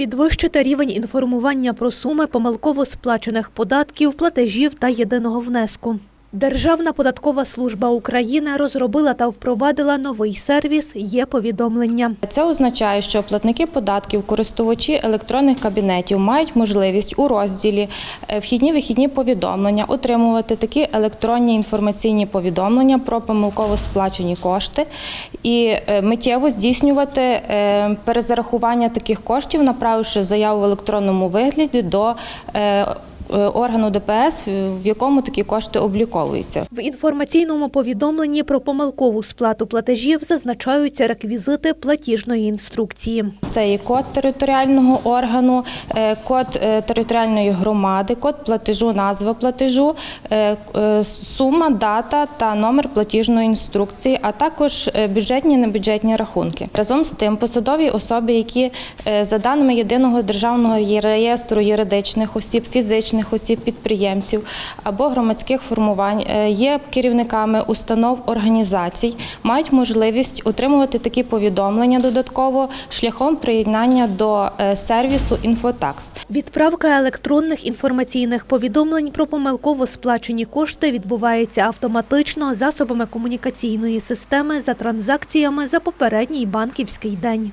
Підвищити рівень інформування про суми помилково сплачених податків, платежів та єдиного внеску. Державна податкова служба України розробила та впровадила новий сервіс «Є повідомлення». Це означає, що платники податків, користувачі електронних кабінетів мають можливість у розділі е, вхідні вихідні повідомлення отримувати такі електронні інформаційні повідомлення про помилково сплачені кошти і е, миттєво здійснювати е, перезарахування таких коштів, направивши заяву в електронному вигляді до органу ДПС, в якому такі кошти обліковуються. В інформаційному повідомленні про помилкову сплату платежів зазначаються реквізити платіжної інструкції. Це є код територіального органу, е, код е, територіальної громади, код платежу, назва платежу, е, е, сума, дата та номер платіжної інструкції, а також е, бюджетні і небюджетні рахунки. Разом з тим, посадові особи, які е, за даними єдиного державного реєстру юридичних осіб, фізичних осіб, підприємців або громадських формувань, е, є керівниками установ організацій, мають можливість отримувати такі повідомлення додатково шляхом приєднання до е, сервісу Інфотакс. Відправка електронних інформаційних повідомлень про помилково сплачені кошти відбувається автоматично засобами комунікаційної системи за транзакціями за попередній банківський день.